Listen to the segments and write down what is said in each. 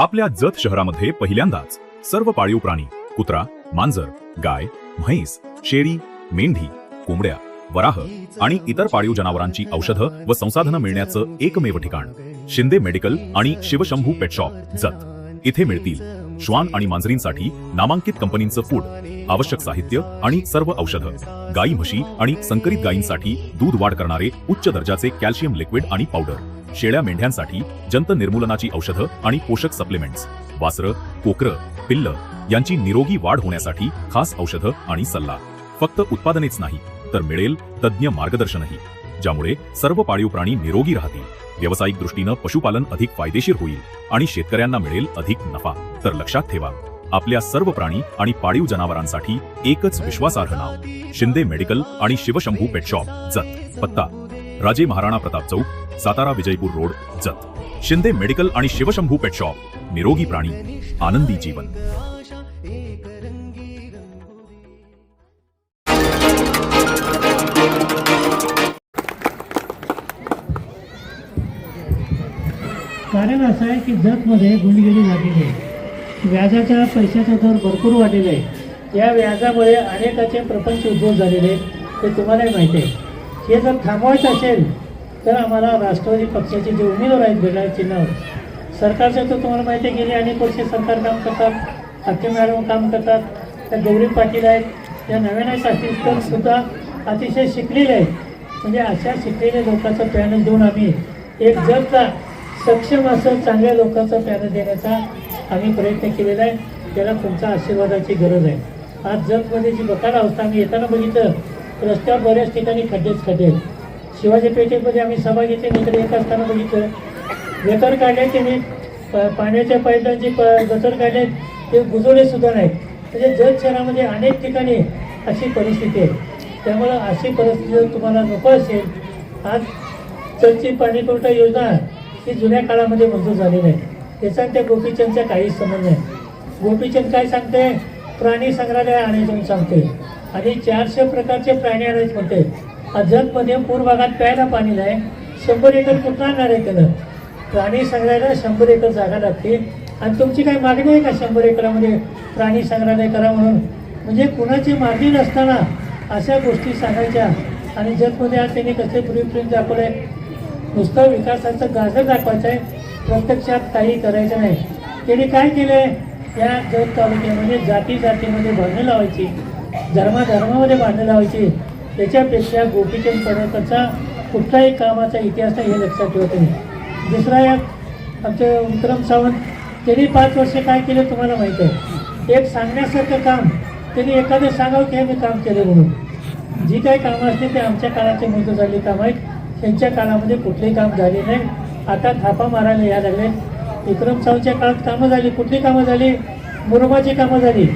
आपल्या जत शहरामध्ये पहिल्यांदाच सर्व पाळीव प्राणी कुत्रा मांजर गाय म्हैस शेळी मेंढी कोंबड्या वराह आणि इतर पाळीव जनावरांची औषधं व संसाधनं मिळण्याचं एकमेव ठिकाण. शिंदे मेडिकल आणि शिवशंभू पेट शॉप जत. इथे मिळतील श्वान आणि मांजरींसाठी नामांकित कंपनींचं फूड आवश्यक साहित्य आणि सर्व औषधं. गाई म्हशी आणि संकरित गायींसाठी दूध वाढ करणारे उच्च दर्जाचे कॅल्शियम लिक्विड आणि पावडर. शेळ्या मेंढ्यांसाठी जंत निर्मूलनाची औषधं आणि पोषक सप्लिमेंट्स वासरं कोकरं पिल्ल यांची निरोगी वाढ होण्यासाठी खास औषधं आणि सल्ला. फक्त उत्पादनेच नाही तर मिळेल तज्ज्ञ मार्गदर्शनही ज्यामुळे सर्व पाळीव प्राणी निरोगी राहतील. व्यावसायिक दृष्टीनं पशुपालन अधिक फायदेशीर होईल आणि शेतकऱ्यांना मिळेल अधिक नफा. तर लक्षात ठेवा आपल्या सर्व प्राणी आणि पाळीव जनावरांसाठी एकच विश्वासार्ह नाव शिंदे मेडिकल आणि शिवशंभू पेट शॉप जत पत्ता राजे महाराणा प्रताप चौक सातारा विजयपूर रोड जत. शिंदे मेडिकल आणि शिवशंभू पेट शॉप निरोगी प्राणी आनंदी जीवन. कारण असं आहे की जतमध्ये गुंडगिरी झालेली आहे. व्याजाच्या पैशाचा दर भरपूर वाढलेला आहे. या व्याजामुळे अनेकाचे प्रपंच उद्भव झालेले आहेत ते तुम्हालाही माहिती आहे. हे जर थांबवायचं असेल तर आम्हाला राष्ट्रवादी पक्षाचे जे उमेदवार आहेत बिर्ला चिन्हावर सरकारचं तर तुम्हाला माहिती आहे गेली अनेक वर्षे सरकार काम करतात हत्ती मॅडम काम करतात त्या गौरी पाटील आहेत या नव्याने साठी सुद्धा अतिशय शिकलेले आहेत. म्हणजे अशा शिकलेल्या लोकांचं पॅनल देऊन आम्ही एक जगचा सक्षम असं चांगल्या लोकांचा पॅनल देण्याचा आम्ही प्रयत्न केलेला आहे. त्याला तुमच्या आशीर्वादाची गरज आहे. आज जगमध्ये जी बकाल अवस्था आम्ही येताना बघितलं रस्त्यावर बऱ्याच ठिकाणी खड्डेच खड्डे आहेत. शिवाजी पेठेमध्ये आम्ही सभा घेतली नंतर येत असताना बघितलं. गतर काढले त्यांनी प- पाण्याच्या पाईपलाईनचे प गटर काढले ते बुजवले सुद्धा नाहीत. म्हणजे जत शहरामध्ये अनेक ठिकाणी अशी परिस्थिती आहे. त्यामुळं अशी परिस्थिती जर तुम्हाला नको असेल आज जलची पाणी पुरवठा योजना ही जुन्या काळामध्ये मंजूर झाली नाही. त्याचा आणि त्या गोपीचंदचा काहीच संबंध नाही. गोपीचंद काय सांगते प्राणी संग्रहालय आणायचं म्हणून सांगते आणि चारशे प्रकारचे प्राणी आणायचे म्हणते अजतमध्ये पूर भागात प्यायला पाणी नाही शंभर एकर कुठं आणणार केलं प्राणी संग्रहालयाला शंभर एकर जागा लागते. आणि तुमची काही मागणी आहे का शंभर एकरामध्ये प्राणी संग्रहालय करा म्हणून? म्हणजे कुणाची मागणी नसताना अशा गोष्टी सांगायच्या. आणि जगमध्ये आज त्यांनी कसे प्रिंट दाखवलं? आहे नुसतं विकासाचं गाजर दाखवायचं आहे. प्रत्यक्षात काही करायचं नाही. त्यांनी काय केलं? आहे या जग तालुक्यामध्ये जाती जातीमध्ये भांडणं लावायची. धर्माधर्मामध्ये भांडणं लावायची. त्याच्यापेक्षा गोपीचंद पडळकरचा कुठलाही कामाचा इतिहास नाही हे लक्षात ठेवत नाही दुसरा या आमचे विक्रम सावंत त्यांनी पाच वर्ष काय केलं तुम्हाला माहीत आहे. एक सांगण्यासारखं काम त्यांनी एखादं सांगावं की हे मी काम केलं म्हणून. जी काही कामं असतील ते आमच्या काळाचे मंजूर झाली कामं आहेत. त्यांच्या काळामध्ये कुठलेही काम झाले नाही. आता थापा मारायला या लागले. विक्रम सावच्या काळात कामं झाली. कुठली कामं झाली? मुरुमाची कामं झाली.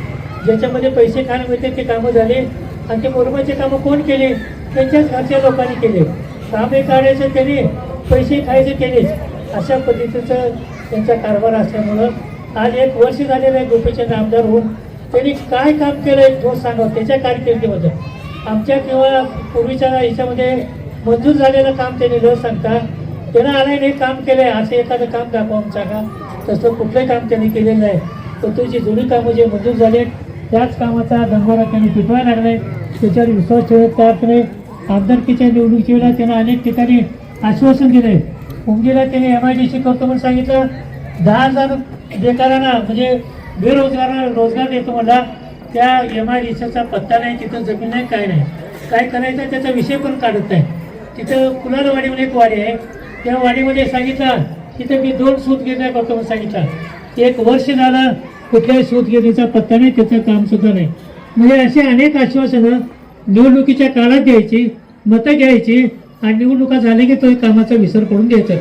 ज्याच्यामध्ये पैसे खायला मिळते ते कामं झाली. आणि ते मुरुमाची कामं कोण केले? त्यांच्याच घरच्या लोकांनी केले. कामे काढायचे त्याने पैसे खायचे त्यांनीच अशा पद्धतीचं त्यांचा कारभार असल्यामुळं आज एक वर्ष झालेलं आहे गोपीचंद आमदार होऊन. त्यांनी काय काम केलं आहे तो सांगा त्याच्या कारकिर्दीबद्दल. आमच्या किंवा पूर्वीच्या ह्याच्यामध्ये मंजूर झालेलं काम त्यांनी न सांगता त्यानं आलाय हे काम केलंय. असं एखादं काम दाखवा आमचा का तसं कुठलंही काम त्यांनी केलेलं आहे तर तुझी जुनी कामं जे मंजूर झाले त्याच कामाचा दंगोरा त्यांनी पिटवायला लागलाय. त्याच्यावर विश्वास ठेवत तयार केले आमदारकीच्या निवडणुकीच्या वेळेला त्यांना अनेक ठिकाणी आश्वासन दिले उमगीला त्यांनी एम आय डी सी करतो म्हणून सांगितलं. दहा हजार बेकारांना म्हणजे बेरोजगारांना रोजगार देतो म्हणला. त्या एम आय डी सीचा पत्ता नाही तिथं जमीन नाही काय नाही. काय करायचं त्याचा विषय पण काढत नाही. तिथं कुलारवाडी म्हणून एक वाडी आहे. त्या वाडीमध्ये सांगितलं तिथं मी दोन सूत घेणार करतो म्हणून सांगितलं. एक वर्ष झालं कुठल्याही सूत पत्ता नाही त्याचं काम सुद्धा नाही. म्हणजे असे अनेक आश्वासनं निवडणुकीच्या काळात द्यायची मतं घ्यायची आणि निवडणुका झाल्या की तो कामाचा विसर करून द्यायचा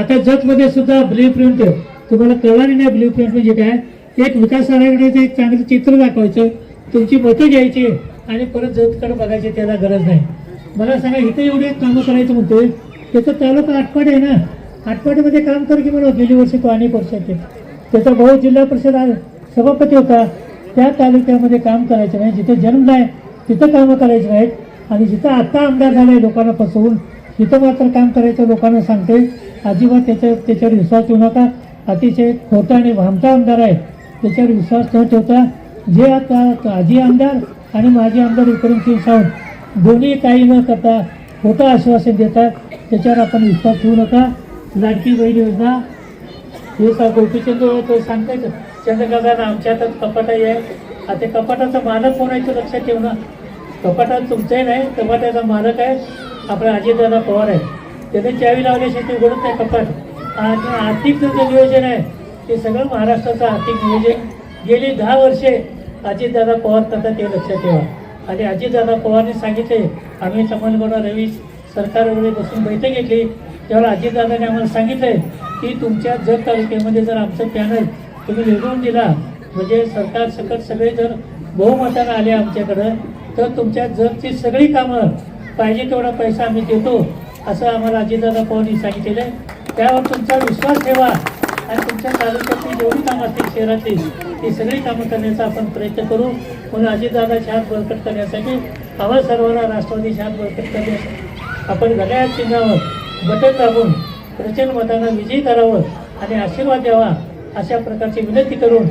आता जतमध्ये सुद्धा ब्ल्यू प्रिंट तुम्हाला कळणार नाही ब्ल्यू प्रिंट म्हणजे काय? एक विकास आराखड्याचं एक चांगलं चित्र दाखवायचं. तुमची मतं घ्यायची आणि परत जतकडे बघायची त्याला गरज नाही. मला सांगा इथं एवढे कामं करायचं म्हणतोय त्याचं तालुका आटपाड आहे ना? आटपाडीमध्ये काम कर की मला गेली वर्षी तो अनेक वर्षात त्याचा भाऊ जिल्हा परिषद सभापती होता. त्या तालुक्यामध्ये काम करायचं नाही. जिथे जन्म नाही तिथं कामं करायची नाहीत आणि जिथं आत्ता आमदार झालाय लोकांना फसवून तिथं मात्र काम करायचं लोकांना सांगते. अजिबात त्याच्या त्याच्यावर विश्वास ठेवू नका. अतिशय खोटा आणि भामटा आमदार आहे. त्याच्यावर विश्वास न ठेवता जे आता आजी आमदार आणि माजी आमदार विक्रमसिंग सावंत दोन्ही काही न करता खोटं आश्वासन देतात त्याच्यावर आपण विश्वास ठेवू नका. लाडकी बहीण योजना दिवसा गोपीचंद तो सांगतायत चंद्रकांत आमच्या हातात कपाट आहे आता ते कपाटाचा मालक कोण आहे ते लक्षात ठेव ना. कपाटात तुमचंही नाही कपाटाचा मालक आहे. आपला अजितदादा पवार आहे. त्याने चावी लावल्याशिवाय ते उघडत नाही कपाट. आणि आर्थिक जे नियोजन आहे ते सगळं महाराष्ट्राचं आर्थिक नियोजन. गेली दहा वर्षे अजितदादा पवार करतात ते लक्षात ठेवा. आणि अजितदादा पवारने सांगितले आम्ही समलगोडा रवी सरकार वगैरे बसून बैठक घेतली. त्यावेळेला अजितदादाने आम्हाला सांगितलंय की तुमच्या जत तालुक्यामध्ये जर आमचं पॅनल तुम्ही निवडून दिला म्हणजे सरकार सकट सगळे जर बहुमतानं आले आमच्याकडं तर तुमच्या जतची सगळी कामं पाहिजे तेवढा पैसा आम्ही देतो असं आम्हाला अजितदादा पवारांनी सांगितलेलं आहे. त्यावर तुमचा विश्वास ठेवा आणि तुमच्या तालुक्यातली जेवढी कामं असतील शहरातली ती सगळी कामं करण्याचा आपण प्रयत्न करू. म्हणून अजितदादाची हात बळकट करण्यासाठी आम्हाला सर्वांना राष्ट्रवादीची हात बळकट करण्यासाठी आपण घड्याळ चिन्हावर बटन दाबून प्रचंड मतानं विजयी करावं आणि आशीर्वाद द्यावा अशा प्रकारची विनंती करून